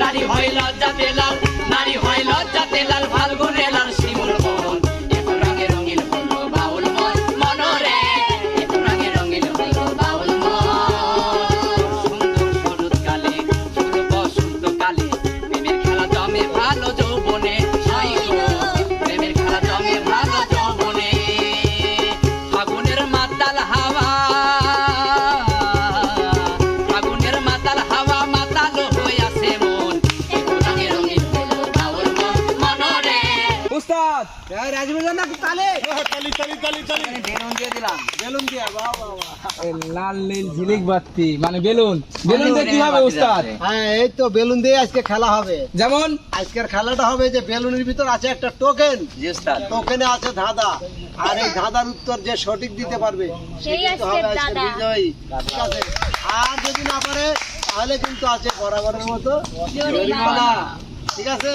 নারী হয় লজ্জা লাল লাল নীল ঝিলিক বাতি মানে বেলুন। বেলুন দিয়ে কি হবে উস্তাদ? হ্যাঁ এই তো বেলুন দিয়ে আজকে খেলা হবে। যেমন? আজকের খেলাটা হবে যে বেলুনের ভিতর আছে একটা টোকেন। টোকেনে আছে ধাঁধা। আর এই ধাঁধার উত্তর যে সঠিক দিতে পারবে সেই হবে আজকের দাদা। বিজয়ী। ঠিক আছে? আর যদি না পারে তাহলে কিন্তু আছে বরাবরের মতো ঠিক আছে?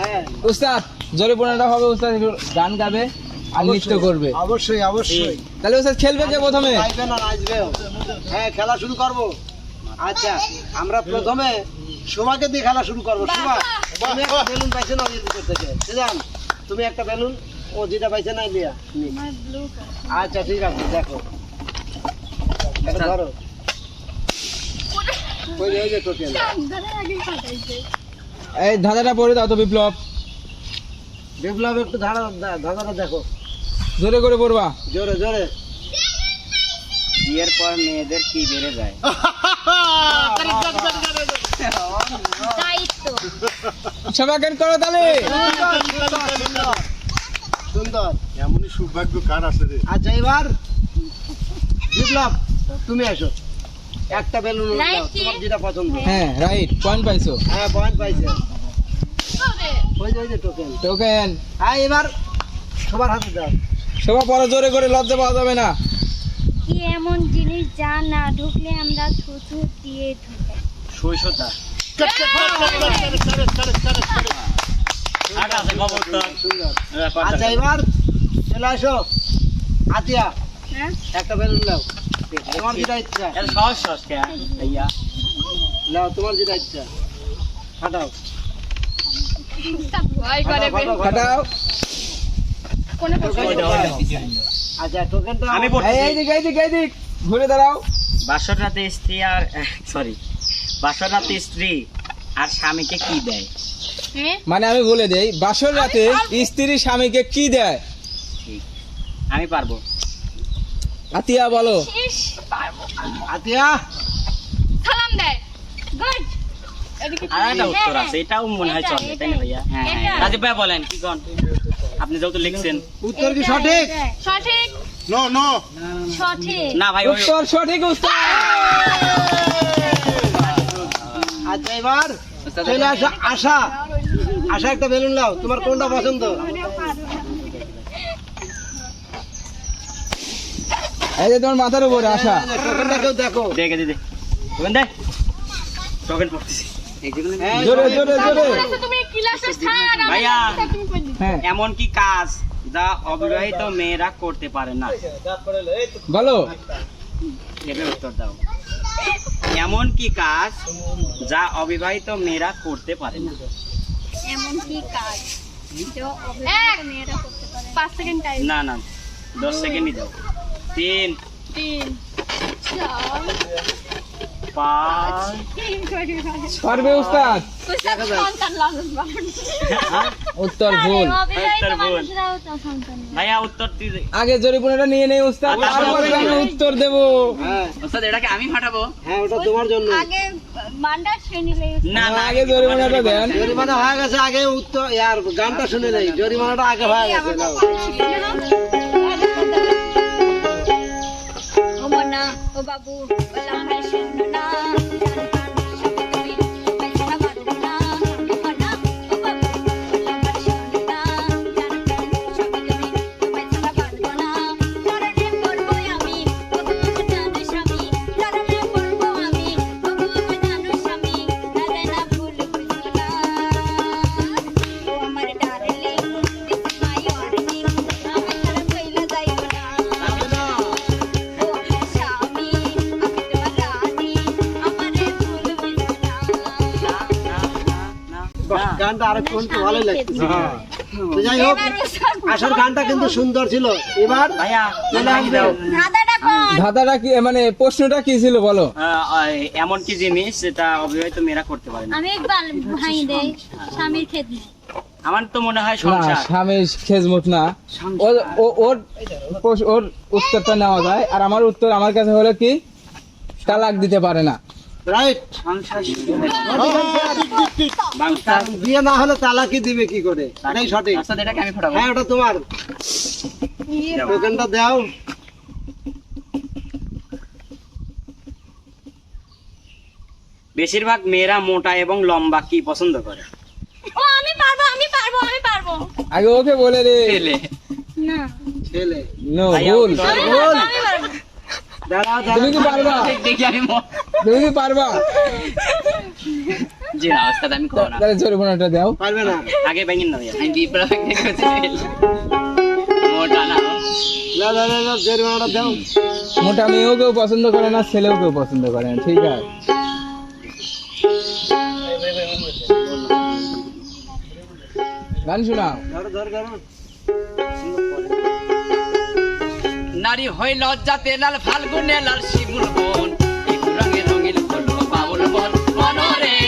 হ্যাঁ। উস্তাদ জরিপনাটা হবে উস্তাদ একটু গান গাবে আর নৃত্য করবে। অবশ্যই অবশ্যই। তাহলে উস্তাদ খেলবে কে প্রথমে? গাইবে না নাচবেও হ্যাঁ খেলা শুরু করব। আচ্ছা আমরা প্রথমে সোমাকে দিয়ে খেলা শুরু করব। সোমা তুমি একটা বেলুন পাইছো না ভিতর থেকে? সিজান তুমি একটা বেলুন ও যেটা পাইছে না। লিয়া নি। আচ্ছা ঠিক আছে দেখো। ধরো। যে যে এই ধাঁধাটা পড়ে দাও তো বিপ্লব। বিপ্লব একটু ধারা ধাঁধাটা দেখো। জোরে করে পড়বা। জোরে জোরে। বিয়ের পর মেয়েদের কি বেড়ে যায়? গান করো তাহলে সুন্দর, এমনই সৌভাগ্য কার আছে রে? আচ্ছা এবার বিপ্লব তুমি আসো একটা বেলুন তোমার যেটা পছন্দ। হ্যাঁ রাইট পয়েন্ট পাইছো। হ্যাঁ পয়েন্ট পাইছে। ওই যে ওই যে টোকেন টোকেন হ্যাঁ এবার সবার হাতে দাও সবাই পরে জোরে করে লজ্জা পাওয়া যাবে না কি এমন জিনিস যা না ঢুকলে আমরা থুথু দিয়ে ঢুকে সুন্দর আচ্ছা এবার চলে আসো আতিয়া হ্যাঁ একটা বেলুন নাও তোমার যেটা ইচ্ছা সহজ সহজ কে ভাইয়া নাও তোমার যেটা ইচ্ছা ফাটাও ভয় ফাটাও, ফাটাও, ফাটাও। ফাটাও কোনে আচ্ছা টোকেনটা আমি এই এই দিক এই দিক এই দিক। ঘুরে দাঁড়াও। বাসর রাতে স্ত্রী আর সরি বাসর রাতে স্ত্রী আর স্বামীকে কি দেয়? মানে আমি বলে দেই বাসর রাতে স্ত্রী স্বামীকে কি দেয়? আমি পারব। আতিয়া বলো। আতিয়া। সালাম দেয়। গুড। উত্তর আছে এটাও মনে হয় চলবে তাই না ভাইয়া? হ্যাঁ হ্যাঁ। রাজীব ভাই বলেন কি কন? আপনি যেহেতু লিখছেন। উত্তর কি সঠিক? সঠিক। নো নো সঠিক। না ভাই উত্তর সঠিক উত্তর। আচ্ছা এবার চলে আসো আশা। আশা একটা বেলুন নাও। তোমার কোনটা পছন্দ? এই যে তোমার মাথার উপরে আশা। কেউ দেখো। দেখে দিদি দে টোকেন পড়তেছি হ্যাঁ, এমন কি কাজ যা অবিবাহিত মেয়েরা করতে পারে না? বলো। উত্তর দাও। এমন কি কাজ যা অবিবাহিত মেয়েরা করতে পারে না? এমন কি কাজ পাঁচ সেকেন্ড টাইম না না দশ সেকেন্ডই দাও। তিন। তিন চার পাঁচ। পারবে উস্তাদ পালন। উত্তর ভুল। উত্তর। ভাইয়া উত্তর আগে জরিপুনাটা নিয়ে নেই উস্তাদ। আচ্ছা, তারপরে আচ্ছা। আমি উত্তর দেব। হ্যাঁ। ওস্তাদ এটাকে আমি ফাটাবো? হ্যাঁ ওটা তোমার জন্য। আগে মান্ডার শ্রেণি না না আগে জরিমানাটা দেন। জরিমানা হয়ে গেছে আগে উত্তর ইয়ার গানটা শুনে নেই। জরিমানাটা আগে হয়ে গেছে ও বাবু বলা হয় গানটা আর একটু একটু ভালোই লাগছে তো যাই হোক আসার গানটা কিন্তু সুন্দর ছিল। এবার ভাইয়া ধাঁধাটা কি মানে প্রশ্নটা কি ছিল বলো? এমন কি জিনিস যেটা অবিবাহিত মেয়েরা করতে পারে না? আমি একবার ভাই দেই স্বামীর আমার তো মনে হয় সংসার। স্বামীর খেজমত না। ওর ওর উত্তরটা নেওয়া যায়। আর আমার উত্তর আমার কাছে হলো কি তালাক দিতে পারে না। রাইট বিয়ে না হলে তালাকি দিবে কি করে? এটাই সঠিক। আচ্ছা এটাকে আমি ফোটাবো। হ্যাঁ ওটা তোমার। টোকেনটা দাও। বেশিরভাগ মেয়েরা মোটা এবং লম্বা কি পছন্দ করে? ও আমি পারব আমি পারব আমি পারব। আগে ওকে বলে রে না। ছেলে। নো ভুল। আমি পারব দাঁড়াও তুমি কি পারবা? দেখি আমি ম- তুমি পারবা। জি না ওস্তাদ আমি খাব না। তাহলে জরিমানাটা দাও। পারবে না। আগে ব্যাঙিন না আমি বিপ্লব মোটা না না না না না জরিমানাটা দাও। মোটা মেয়েও কেউ পছন্দ করে না ছেলেও কেউ পছন্দ করে না ঠিক আছে? গান শোনাও। নারী হই লজ্জাতে লাল ফাল্গুনে লাল শিমুল বন। বন মনরে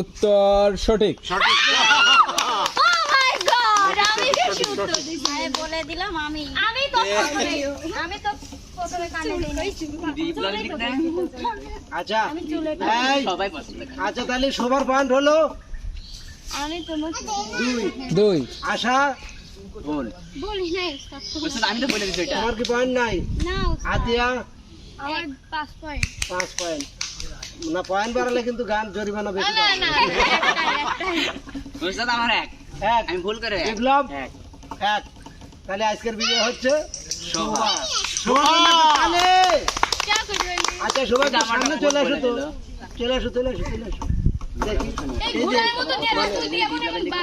উত্তর সঠিক। ও আমি বলে দিলাম তো আমি তো প্রথমে কানে দিই আচ্ছা। আচ্ছা তাহলে সবার পয়েন্ট হলো। আমি দুই। দুই। আশা? বল বলি নাই আমি তো বলে দিছি তোমার কি পয়েন্ট নাই? না আতিয়া? আমার পাঁচ পয়েন্ট পাঁচ পয়েন্ট না পয়েন্ট বাড়ালে কিন্তু গান জরিমানা বেশি। আমার এক? এক। আমি ভুল করে এক। এক। তাহলে আজকের বিজয় হচ্ছে শোভা। শোভা। তাহলে আচ্ছা শোভা সামনে চলে আসো তো। চলে আসো চলে আসো চলে আসো।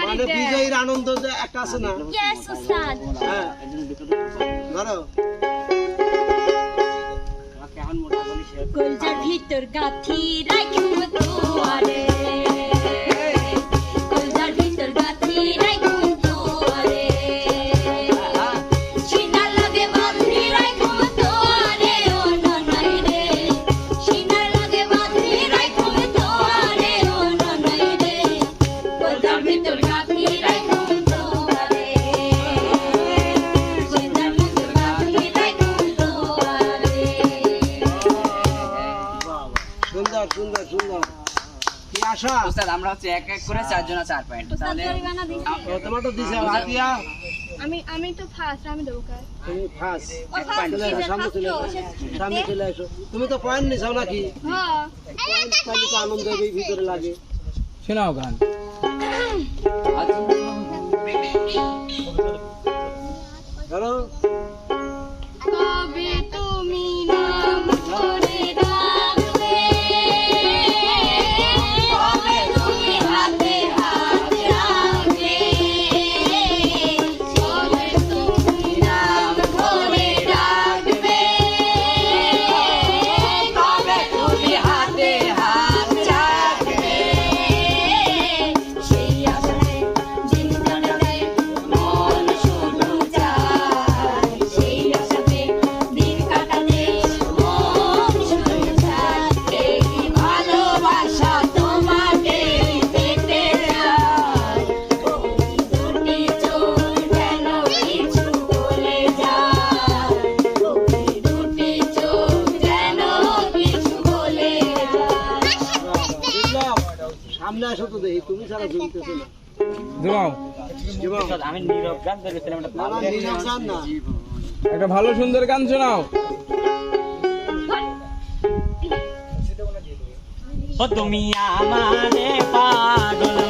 মানে বিজয়ীর আনন্দ যে একটা আছে না। হ্যাঁ। ভিতর গাথি রাখুম তোয়ারে লাগে বাঁধি রাখুম তোয়ারে ও ননাই রে। সিনা লাগে বাঁধি রাখুম তোয়ারে ও ননাই রে। কলজার ভিতর আশা উস্তাদ আমরা হচ্ছে এক এক করে চারজন চার পয়েন্ট তাহলে তোমার তো দিছে আতিয়া। আমি আমি তো ফার্স্ট আমি দেবো কার? তুমি ফার্স্ট আসো সামনে চলে সামনে চলে আসো। তুমি তো পয়েন্ট নিছাও নাকি? হ্যাঁ। পয়েন্ট পাইলে তো আনন্দ ভিতরে লাগে। শোনাও গান। ধরো আসো তো দেখি তুমি সারা জমিতেছো না জমাও। আমি নীরব গান ধরেছিলাম। একটা ভালো সুন্দর গান শোনাও। ও তুমি আমারে পাগল